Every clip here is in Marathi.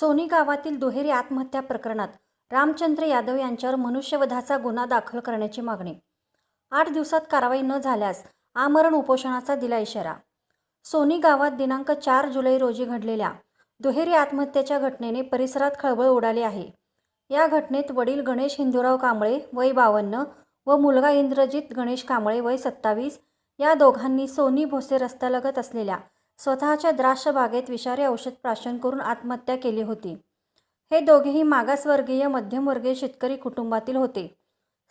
सोनी गावातील दुहेरी आत्महत्या प्रकरणात रामचंद्र यादव यांच्यावर मनुष्यवधाचा गुन्हा दाखल करण्याची मागणी. आठ दिवसात कारवाई न झाल्यास आमरण उपोषणाचा दिला इशारा. सोनी गावात दिनांक चार जुलै रोजी घडलेल्या दुहेरी आत्महत्येच्या घटनेने परिसरात खळबळ उडाली आहे. या घटनेत वडील गणेश हिंदूराव कांबळे वय बावन्न व मुलगा इंद्रजित गणेश कांबळे वय सत्तावीस या दोघांनी सोनी भोसे रस्त्यालगत असलेल्या स्वतःच्या द्राक्ष बागेत विषारी औषध प्राशन करून आत्महत्या केली होती. हे दोघेही मागासवर्गीय मध्यमवर्गीय शेतकरी कुटुंबातील होते.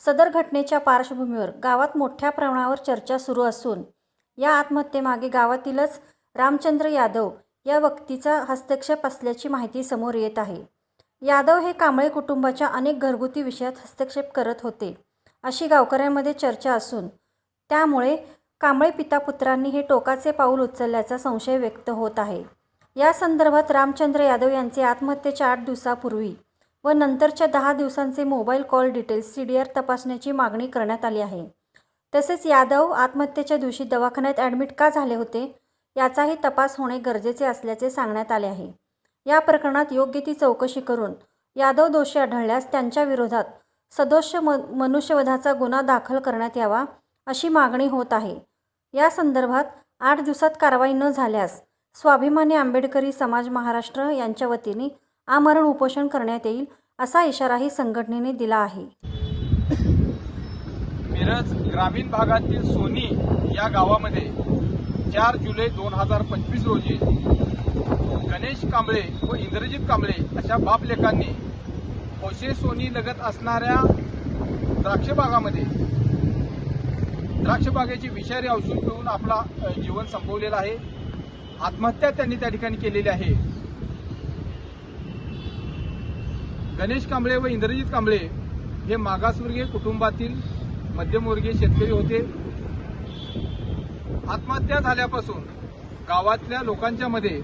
सदर घटनेच्या पार्श्वभूमीवर गावात मोठ्या प्रमाणावर चर्चा सुरू असून या आत्महत्येमागे गावातीलच रामचंद्र यादव या व्यक्तीचा हस्तक्षेप असल्याची माहिती समोर येत आहे. यादव हे कांबळे कुटुंबाच्या अनेक घरगुती विषयात हस्तक्षेप करत होते अशी गावकऱ्यांमध्ये चर्चा असून त्यामुळे कांबळे पितापुत्रांनी हे टोकाचे पाऊल उचलल्याचा संशय व्यक्त होत आहे. या संदर्भात रामचंद्र यादव यांचे आत्महत्येच्या आठ दिवसापूर्वी व नंतरच्या दहा दिवसांचे mobile call details C D R तपासण्याची मागणी करण्यात आली आहे. तसेच यादव आत्महत्येच्या दिवशी दवाखान्यात ॲडमिट का झाले होते याचाही तपास होणे गरजेचे असल्याचे सांगण्यात आले आहे. या प्रकरणात योग्य ती चौकशी करून यादव दोषी आढळल्यास त्यांच्या विरोधात सदोष म मनुष्यवधाचा गुन्हा दाखल करण्यात यावा अशी मागणी होत आहे. या संदर्भात आठ दिवसात कारवाई न झाल्यास स्वाभिमानी आंबेडकरी समाज महाराष्ट्र यांच्या वतीने आमरण उपोषण करण्यात येईल असा इशाराही संघटनेने दिला आहे. मिरज ग्रामीण भागातील सोनी या गावामध्ये चार जुलै दोन हजार पंचवीस रोजी गणेश कांबळे व इंद्रजित कांबळे अशा बापलेखांनी होशे सोनी लगत असणाऱ्या द्राक्षबागेची विषारी औषध पिऊन आपला जीवन संपवलेलं आहे. आत्महत्या त्यांनी त्या ठिकाणी केलेली आहे. गणेश कांबळे व इंद्रजित कांबळे हे मागासवर्गीय कुटुंबातील मध्यमवर्गीय शेतकरी होते. आत्महत्या झाल्यापासून गावातल्या लोकांच्या मध्ये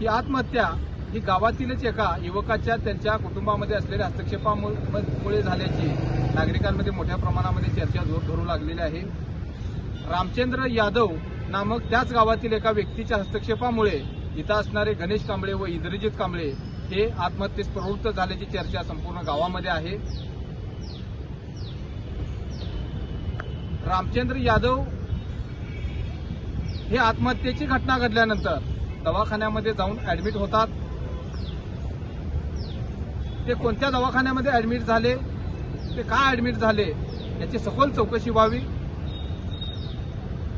ही आत्महत्या ही गावातीलच एका युवकाच्या त्यांच्या कुटुंबामध्ये असलेल्या हस्तक्षेपामुळे झाल्याची नागरिकांमध्ये मोठ्या प्रमाणामध्ये चर्चा जोर धरू लागलेली आहे. रामचंद्र यादव नामक त्याच गावातील एका व्यक्तीच्या हस्तक्षेपामुळे इथं असणारे गणेश कांबळे व इंद्रजित कांबळे हे आत्महत्येस प्रवृत्त झाल्याची चर्चा संपूर्ण गावामध्ये आहे. रामचंद्र यादव हे आत्महत्येची घटना घडल्यानंतर दवाखान्यामध्ये जाऊन ऍडमिट होतात. ते कोणत्या दवाखान्यामध्ये ऍडमिट झाले ते का ऍडमिट झाले याची सखोल चौकशी व्हावी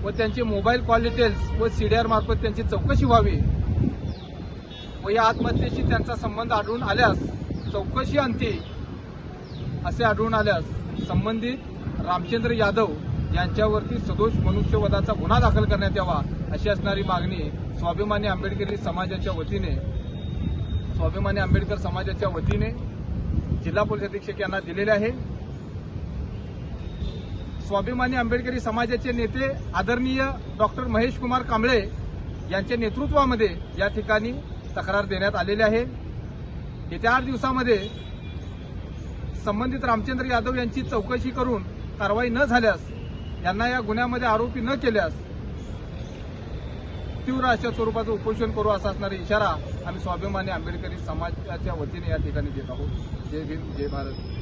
व त्यांचे मोबाईल कॉल डिटेल्स व सीडीआर मार्फत त्यांची चौकशी व्हावी. व या आत्महत्येशी त्यांचा संबंध आढळून आल्यास चौकशी अंती असे आढळून आल्यास संबंधित रामचंद्र यादव यांच्यावरती सदोष मनुष्यवधाचा गुन्हा दाखल करण्यात यावा अशी असणारी मागणी स्वाभिमानी आंबेडकरी समाजाच्या वतीने स्वाभिमानी आंबेडकर समाजाच्या वतीने जिल्हा पोलीस अधीक्षक यांना दिलेले आहे. स्वाभिमानी आंबेडकरी समाजाचे नेते आदरणीय डॉक्टर महेश कुमार कांबळे यांच्या नेतृत्वामध्ये या ठिकाणी तक्रार देण्यात आलेली आहे. येत्या आठ दिवसामध्ये संबंधित रामचंद्र यादव यांची चौकशी करून कारवाई न झाल्यास यांना या गुन्ह्यामध्ये आरोपी न केल्यास तीव्र अशा स्वरूपाचं उपोषण करू असा असणारा इशारा आम्ही स्वाभिमानी आंबेडकरी समाजाच्या वतीने या ठिकाणी देत आहोत. जय भीम जय भारत.